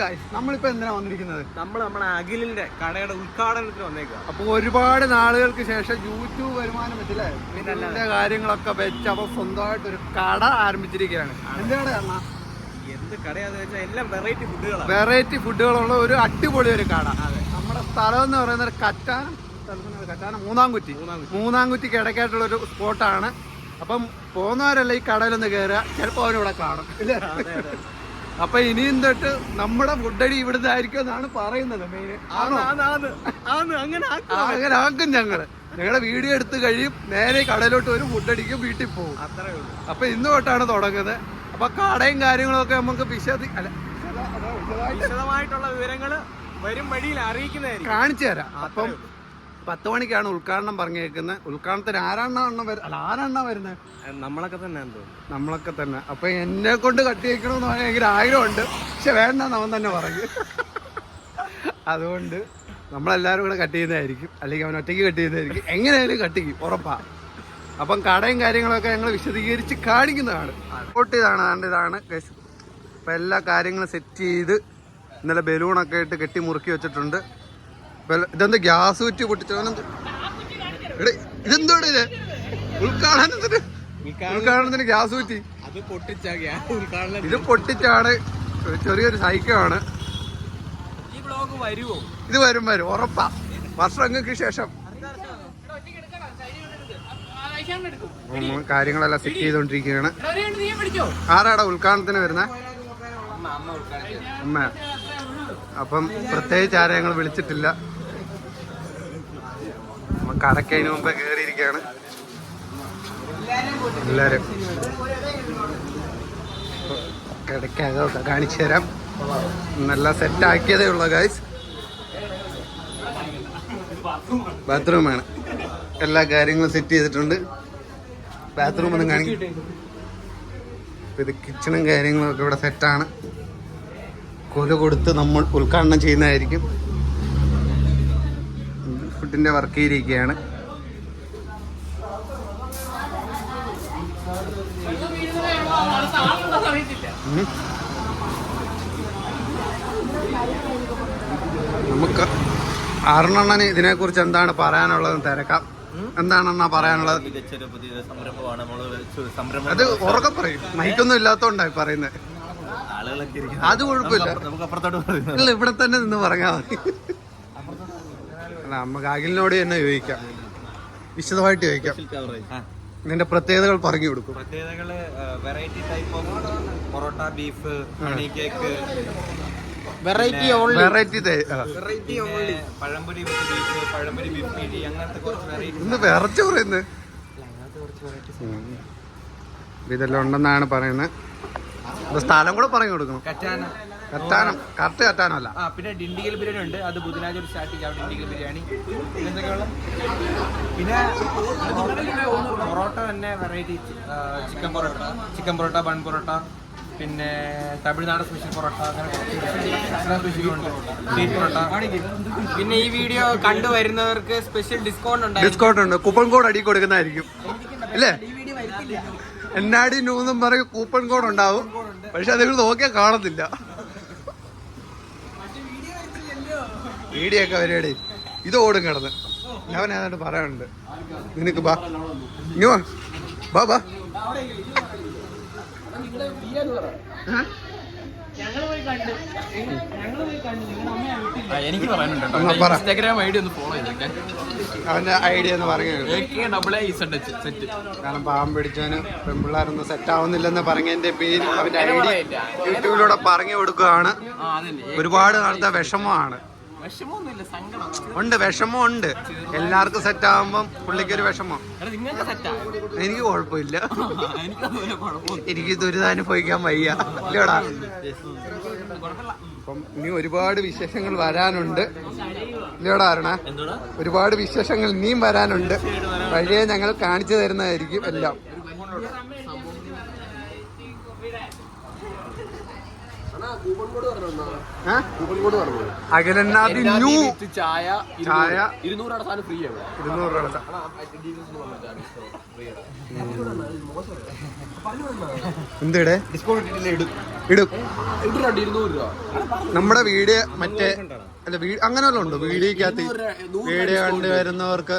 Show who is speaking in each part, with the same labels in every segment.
Speaker 1: Guys നമ്മളിപ്പോ എന്തിനാ വന്നിരിക്കുന്നത്?
Speaker 2: നമ്മൾ നമ്മുടെ അഖിലിന്റെ കടയുടെ ഉദ്ഘാടനത്തിന് വന്നേക്കുക
Speaker 1: അപ്പൊ ഒരുപാട് നാളുകൾക്ക് ശേഷം യൂട്യൂബ് വരുമാനം വെച്ചില്ലേ? ഇതിന്റെ കാര്യങ്ങളൊക്കെ വെച്ച് അപ്പൊ സ്വന്തമായിട്ട് ഒരു കട ആരംഭിച്ചിരിക്കുകയാണ്. എന്താണ് അണ്ണാ
Speaker 2: എന്ത് കടയാന്ന് വെച്ചാൽ എല്ലാം വെറൈറ്റി ഫുഡുകളാണ്
Speaker 1: വെറൈറ്റി ഫുഡുകളുള്ള ഒരു അടിപൊളി ഒരു കട. നമ്മുടെ സ്ഥലം എന്ന് പറയുന്നത് കറ്റാനം സ്ഥലത്തിന് കറ്റാനം മൂന്നാംകുറ്റി.
Speaker 2: മൂന്നാംകുറ്റി.
Speaker 1: മൂന്നാംകുറ്റിക്ക് ഇടയ്ക്കായിട്ടുള്ള ഒരു സ്പോട്ടാണ് അപ്പം പോകുന്നവരല്ല ഈ കടയിലൊന്ന് കയറുക ചിലപ്പോൾ അവരിവിടെ കാണും. ഇല്ലേ അപ്പൊ ഇനിയും തൊട്ട് നമ്മുടെ ഫുഡടി ഇവിടുന്ന് ആയിരിക്കും എന്നാണ് പറയുന്നത് മെയിൻ
Speaker 2: അങ്ങനെ ആക്കും.
Speaker 1: ഞങ്ങൾ. ഞങ്ങളുടെ വീഡിയോ എടുത്ത് കഴിയും നേരെ കടയിലോട്ട് വരും ഫുഡടിക്കും വീട്ടിൽ പോകും.
Speaker 2: അത്രേ ഉള്ളൂ.
Speaker 1: അപ്പൊ ഇന്ന് തൊട്ടാണ് തുടങ്ങുന്നത്. അപ്പൊ കടയും കാര്യങ്ങളും ഒക്കെ നമുക്ക് വിശദി അല്ല
Speaker 2: വിശദമായിട്ടുള്ള വിവരങ്ങൾ വരും വഴിയിൽ അറിയിക്കുന്നതായിരിക്കും.
Speaker 1: കാണിച്ചു തരാം. അപ്പം പത്ത് മണിക്കാണ് ഉദ്ഘാടനം പറഞ്ഞേക്കുന്നത്. ഉദ്ഘാടനത്തിന് ആരാണെണ്ണ വരുന്നത് അല്ല ആരാണ്ണ വരുന്നത്
Speaker 2: നമ്മളൊക്കെ തന്നെ
Speaker 1: നമ്മളൊക്കെ തന്നെ. അപ്പൊ എന്നെ കൊണ്ട് കട്ടി വയ്ക്കണമെന്ന് ഭയങ്കര ആഗ്രഹമുണ്ട്. പക്ഷെ വേണ്ട അവൻ തന്നെ പറഞ്ഞു അതുകൊണ്ട് നമ്മളെല്ലാവരും കൂടെ കട്ട് ചെയ്യുന്നതായിരിക്കും. അല്ലെങ്കിൽ അവൻ ഒറ്റയ്ക്ക് കട്ട് ചെയ്യുന്നതായിരിക്കും. എങ്ങനെയായാലും കട്ടിക്കും ഉറപ്പാ. അപ്പം കടയും കാര്യങ്ങളൊക്കെ ഞങ്ങൾ വിശദീകരിച്ച് കാണിക്കുന്നതാണ്. റിപ്പോർട്ട് ചെയ്താണ് അതുകൊണ്ട് ഇതാണ്. അപ്പം എല്ലാ കാര്യങ്ങളും സെറ്റ് ചെയ്ത് ഇന്നലെ ബലൂണൊക്കെ ഇട്ട് കെട്ടി മുറുക്കി വെച്ചിട്ടുണ്ട്. ഇതെന്ത് ഗ്യാസ് കുറ്റി പൊട്ടിച്ചവനെന്ത് ഇതെന്തോ ഇതെന്തോടെ ഇത്? ഉദ്ഘാടനത്തിന് ഉദ്ഘാടനത്തിന് ഗ്യാസ് കുറ്റി.
Speaker 2: അത് പൊട്ടിച്ച ഉദ്ഘാടനം
Speaker 1: ഇത് പൊട്ടിച്ചാണ്. ചെറിയൊരു
Speaker 2: വരുമോ
Speaker 1: ഇത് വരും വരും. ഉറപ്പാ. വർഷങ്ങൾക്ക് ശേഷം. കാര്യങ്ങളെല്ലാം സെറ്റ് ചെയ്തോണ്ടിരിക്കുകയാണ്. ആരാടാ ഉദ്ഘാടനത്തിന് വരുന്ന? അമ്മ അപ്പം പ്രത്യേകിച്ച് ആരെ ഞങ്ങൾ വിളിച്ചിട്ടില്ല. നമ്മ കടക്കതിന് മുമ്പേ കയറിയിരിക്കുകയാണ് എല്ലാരും. കിടക്കകമൊക്കെ കാണിച്ചു തരാം. നല്ല സെറ്റ് ആക്കിയതേ ഉള്ളൂ ഗൈസ് ബാത്റൂമാണ് എല്ലാ കാര്യങ്ങളും സെറ്റ് ചെയ്തിട്ടുണ്ട്. ബാത്റൂം ഒന്നും കാണിക്കും ഇത് കിച്ചണും കാര്യങ്ങളും ഒക്കെ ഇവിടെ സെറ്റാണ് കൊല കൊടുത്ത് നമ്മൾ ഉദ്ഘാടനം ചെയ്യുന്നതായിരിക്കും. ഫുഡിന്റെ വർക്ക് ചെയ്തിരിക്കുകയാണ്. നമുക്ക് ഇതിനെ ഇതിനെക്കുറിച്ച് എന്താണ് പറയാനുള്ളത് തിരക്കാം. എന്താണെന്നാ പറയാനുള്ളത്?
Speaker 3: മികച്ചൊരു പുതിയ സംരംഭമാണ്. നമ്മൾ സംരംഭം
Speaker 1: അത് ഉറക്കെ പറയും. മൈക്കൊന്നും ഇല്ലാത്തോണ്ടായി പറയുന്നത്. അത് കുഴപ്പമില്ല.
Speaker 3: നമുക്ക് അപ്പുറത്തോട്ട് പറയുന്നത്.
Speaker 1: ഇല്ല ഇവിടെ തന്നെ നിന്ന് പറഞ്ഞാൽ മതി. നമുക്ക് അഖിലിനോട് തന്നെ ചോദിക്കാം. വിശദമായിട്ട് ചോദിക്കാം. ഇതിന്റെ പ്രത്യേകതകൾ പറഞ്ഞു കൊടുക്കും.
Speaker 3: പ്രത്യേകതകൾ variety type of parotta beef honey cake
Speaker 2: variety only
Speaker 1: variety
Speaker 2: variety
Speaker 3: pazhampori beef pazhampori beef ബിരി അങ്ങനത്തെ കുറച്ച് വെറൈറ്റി
Speaker 1: ഇന്ന് വിറച്ച് പറയുന്നത് ഇതെല്ലാം ഉണ്ടെന്നാണ് പറയുന്നത്. സ്ഥലം കൂടെ പറഞ്ഞു കൊടുക്കണം.
Speaker 3: കറ്റാന.
Speaker 1: കറ്റാനം. കറക്റ്റ് കറ്റാനല്ല
Speaker 3: ആ പിന്നെ ഡിണ്ടിഗൽ ബിരിയാണി ഉണ്ട്. അത് ബുധനാഴ്ച ഒരു സ്റ്റാർട്ട് ചെയ്യാം. ഡിണ്ടിഗൽ ബിരിയാണി. പിന്നെന്തൊക്കെയുള്ള പിന്നെ പൊറോട്ട തന്നെ variety chicken parotta chicken parotta bun parotta പിന്നെ തമിഴ്നാട് സ്പെഷ്യൽ പൊറോട്ട അങ്ങനെ സ്പെഷ്യൽ ഉണ്ട് സ്വീറ്റ് പൊറോട്ട.
Speaker 2: പിന്നെ ഈ വീഡിയോ കണ്ടുവരുന്നവർക്ക് സ്പെഷ്യൽ ഡിസ്കൗണ്ട് ഉണ്ട്
Speaker 1: ഡിസ്കൗണ്ട് ഉണ്ട്. കൂപ്പൺ കോഡ് അടി കൊടുക്കുന്നതായിരിക്കും. ഇല്ലേ? എന്നാടി നൂന്നും പറയും കൂപ്പൺ കോഡ് ഉണ്ടാവും. പക്ഷെ നിങ്ങൾ നോക്കിയാൽ കാണത്തില്ല വീഡിയോ ഒക്കെ വരേടി ഇത് ഓടും കിടന്ന് ഞാൻ ഏതാണ്ട് പറയാനുണ്ട് നിനക്ക് ബാ ഇങ്ങോ ബാ ബാ?
Speaker 3: എനിക്ക് പറയാനുണ്ട് ഇൻസ്റ്റാഗ്രാം ഐ ഡി ഒന്ന് ഫോളോ ചെയ്തേക്കാൻ
Speaker 1: അവന്റെ ഐഡിയ എന്ന് പറഞ്ഞു
Speaker 3: ഡബിൾ ഐ സെറ്റ് സെറ്റ്
Speaker 1: കാരണം പാവം പിടിച്ചവന് പെൺപിള്ളേരൊന്നും സെറ്റ് ആവുന്നില്ലെന്ന് പറഞ്ഞതിന്റെ പേര് അവന്റെ ഐഡിയ യൂട്യൂബിലൂടെ പറഞ്ഞു കൊടുക്കുകയാണ്.
Speaker 3: ആ അതന്നെ.
Speaker 1: ഒരുപാട് നാളത്തെ വിഷമമാണ്. ഉണ്ട് വിഷമം ഉണ്ട്. എല്ലാവർക്കും സെറ്റ് ആവുമ്പം പുള്ളിക്ക് ഒരു വിഷമം.
Speaker 3: എടാ നിങ്ങൾക്ക് സെറ്റാ
Speaker 1: എനിക്ക് കുഴപ്പമില്ല.
Speaker 3: എനിക്ക് കുഴപ്പമൊന്നും
Speaker 1: എനിക്ക് ദുരിതാനുഭവിക്കാൻ വയ്യ. ഇല്ലടാ? അപ്പം ഇനി ഒരുപാട് വിശേഷങ്ങൾ വരാനുണ്ട്. ഇല്ലടാ അരുണ? ഒരുപാട് വിശേഷങ്ങൾ ഇനിയും വരാനുണ്ട്. വഴിയെ ഞങ്ങൾ കാണിച്ചു തരുന്നതായിരിക്കും എല്ലാം. അഖിലനാഥി ന്യൂ
Speaker 4: ചായ
Speaker 1: ചായ
Speaker 4: ഇരുന്നൂറ് സാധനം. ഫ്രീ ആണ്.
Speaker 1: ഇരുന്നൂറ് രൂപ എന്തിടെ
Speaker 3: ഡിസ്കൗണ്ട് ഇടും.
Speaker 1: ഇടും നമ്മുടെ വീഡിയോ മറ്റേ അല്ല വീട് അങ്ങനെ വല്ലതും ഉണ്ടോ? വീഡിയോക്കകത്ത് വീഡിയോ. കണ്ട് വരുന്നവർക്ക്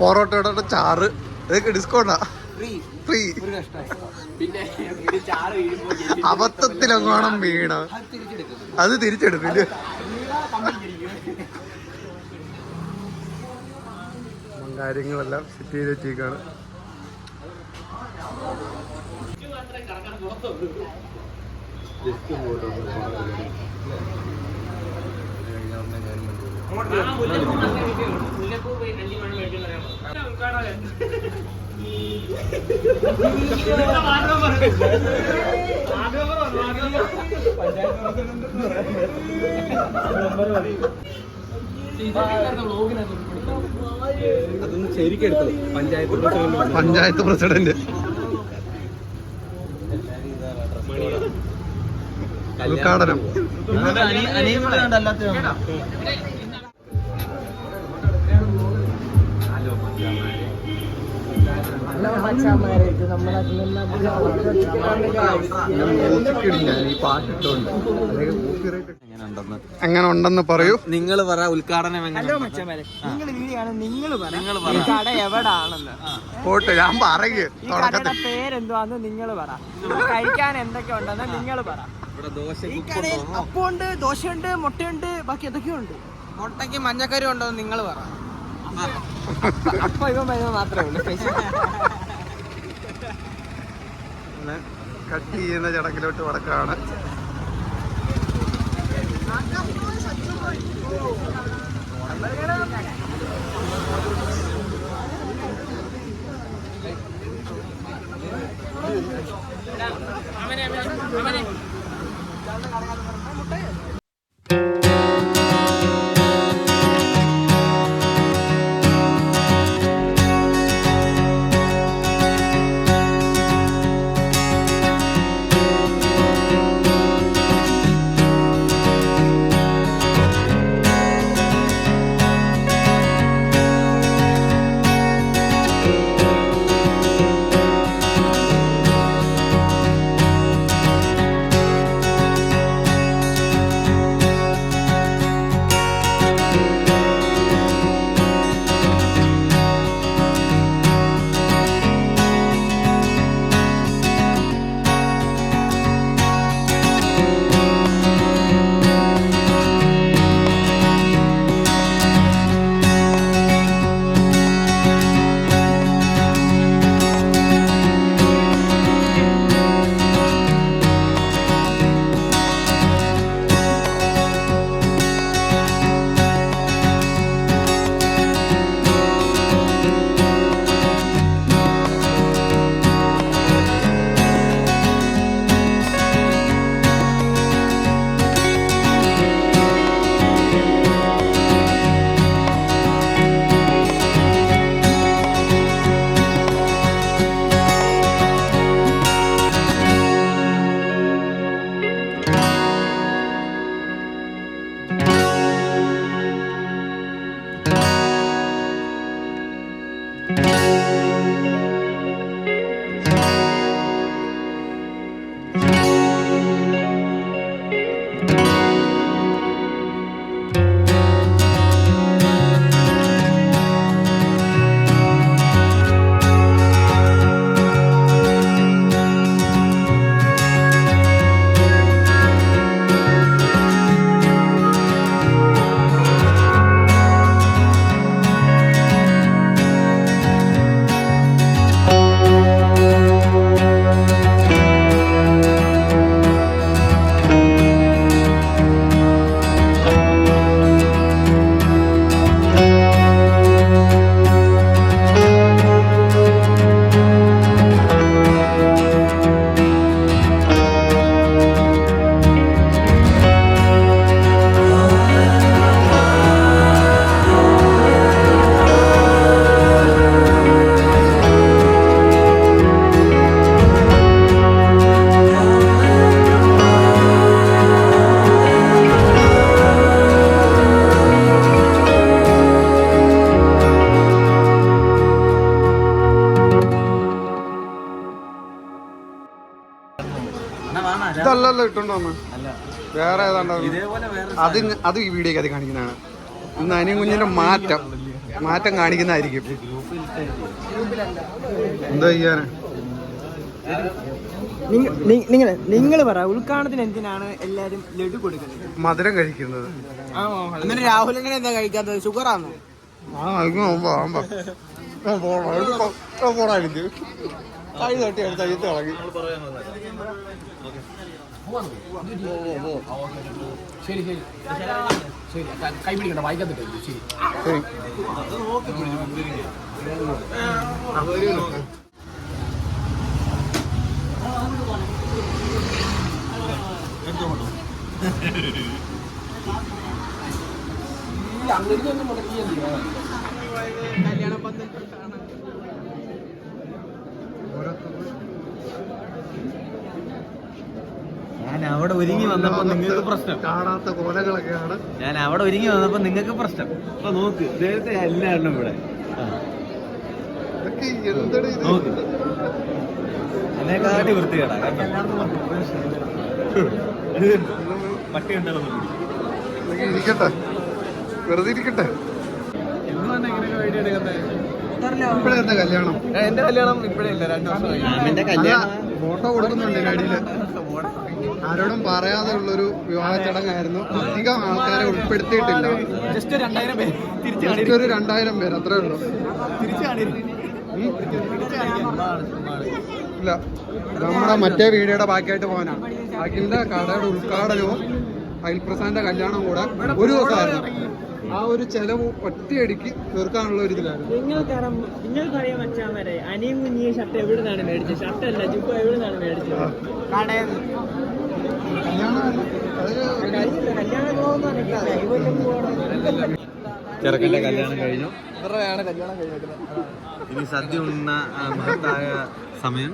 Speaker 1: പൊറോട്ടയുടെ ചാറ്. ഇതൊക്കെ ഡിസ്കൗണ്ടാ
Speaker 4: കഷ്ടമായി പിന്നെ
Speaker 1: അബദ്ധത്തിലെങ്ങോണം വീണ?
Speaker 4: അത്
Speaker 1: തിരിച്ചെടുക്കില്ല കാര്യങ്ങളെല്ലാം സെറ്റ് ചെയ്ത് വെച്ചേക്കാണ്
Speaker 3: അതൊന്ന് ശരിക്കെടുത്തോ. Panchayat president
Speaker 1: panchayat president. ഉദ്ഘാടനം. അങ്ങനെ ഉണ്ടെന്ന് പറയൂ.
Speaker 3: നിങ്ങൾ പറ ഉദ്ഘാടനം എങ്ങനെ
Speaker 2: നിങ്ങൾ വീഡിയോ നിങ്ങൾ പറ. ഈ കട എവിടാണെന്ന്.
Speaker 1: പോട്ട് ഞാൻ പറയൂ
Speaker 2: പേരെന്തുവാന്ന് നിങ്ങൾ പറ. കഴിക്കാൻ എന്തൊക്കെ ഉണ്ടെന്ന് നിങ്ങൾ പറ. അപ്പമുണ്ട് ദോശയുണ്ട് മുട്ടയുണ്ട് ബാക്കി എന്തൊക്കെയുണ്ട് മുട്ടയ്ക്ക് മഞ്ഞക്കറി ഉണ്ടോ നിങ്ങൾ പറ. അപ്പൊ ഇവ മാത്രമേ ഉള്ളൂ.
Speaker 1: പിന്നെ കട്ട് ചെയ്യുന്ന ചടങ്ങിലോട്ട് വടക്കാണ് Thank you. ഇതല്ലല്ലോ ഇട്ടുണ്ടോ ഒന്ന് വേറെ ഏതാണ്ടോ. അത് അത് ഈ വീഡിയോക്ക് അത് കാണിക്കുന്നതാണ്. ഇന്ന് അനിയും കുഞ്ഞിന്റെ മാറ്റം. മാറ്റം കാണിക്കുന്നതായിരിക്കും. എന്താ ചെയ്യാന്?
Speaker 2: നിങ്ങൾ നിങ്ങൾ പറ ഉൾക്കാണത്തിന് എന്തിനാണ് എല്ലാരും ലഡു കൊടുക്കുന്നത്?
Speaker 1: മധുരം കഴിക്കുന്നത്.
Speaker 2: എന്നിട്ട് രാഹുലിനെ എന്താ കഴിക്കാത്തത്? ഷുഗറാണോ
Speaker 1: ആ. ആ, പോടാ, പോടാ. കൈ തട്ടി എടുത്ത് അയ്യത്ത് ഇളകി.
Speaker 4: ശരി ശരി ശരി ക- കൈ പിടിക്കണ്ട വായിക്കത്തിട്ട് ശരി
Speaker 1: ശരി
Speaker 4: മുടക്കി എന്തിനാ?
Speaker 5: ഞാൻ അവിടെ ഒരുങ്ങി വന്നപ്പോ നിങ്ങൾക്ക് പ്രശ്നം.
Speaker 1: കാണാത്ത കോലകളൊക്കെയാണ്.
Speaker 5: ഞാൻ അവിടെ ഒരുങ്ങി വന്നപ്പോ നിങ്ങൾക്ക് പ്രശ്നം. അപ്പൊ നോക്ക് നേരത്തെ എല്ലാവരും ഇവിടെ. നോക്ക്. എന്നെ കാട്ടി. വൃത്തികേടാ പട്ടി
Speaker 1: ഇതൊക്കെ ഇരിക്കട്ടെ. വെറുതെ ഇരിക്കട്ടെ. ഇപ്പഴേ എന്താ കല്യാണം.
Speaker 5: എന്റെ കല്യാണം ഇപ്പഴേ ഇല്ല രണ്ടു വർഷം എന്റെ
Speaker 1: ഫോട്ടോ കൊടുക്കുന്നുണ്ട് അടിയിൽ ആരോടും പറയാതെ ഉള്ളൊരു വിവാഹ ചടങ്ങായിരുന്നു. അധികം ആൾക്കാരെ ഉൾപ്പെടുത്തിയിട്ടില്ല.
Speaker 5: ജസ്റ്റ്
Speaker 1: ഒരു രണ്ടായിരം പേര് അത്രേ ഉള്ളൂ. ഇല്ല. നമ്മുടെ മറ്റേ വീഡിയോയുടെ ബാക്കിയായിട്ട് പോകാനാണ് അഖിലിന്റെ കടയുടെ ഉദ്ഘാടനവും അയൽപ്രസാദിന്റെ കല്യാണം കൂടെ ഒരു ദിവസമായിരുന്നു ആ ഒരു ചെലവ് ഒറ്റയടിക്ക് തീർക്കാനുള്ള ഒരു ഇതിലാണ്.
Speaker 2: നിങ്ങൾക്കറിയാം നിങ്ങൾക്കറിയാം മച്ചാൻ വരെ അനിയും കുഞ്ഞിയും ഷർട്ട് എവിടെ നിന്നാണ് മേടിച്ചത്? ഷർട്ട് അല്ല ജുബ എവിടെ നിന്നാണ് മേടിച്ചത് കടയിൽ
Speaker 5: ചെറുക്കന്റെ കല്യാണം കഴിഞ്ഞു.
Speaker 2: ഇവരുടെയാണ് കല്യാണം കഴിഞ്ഞിട്ട്
Speaker 5: ഇനി സദ്യ ഉണ്ണ മഹത്തായ സമയം.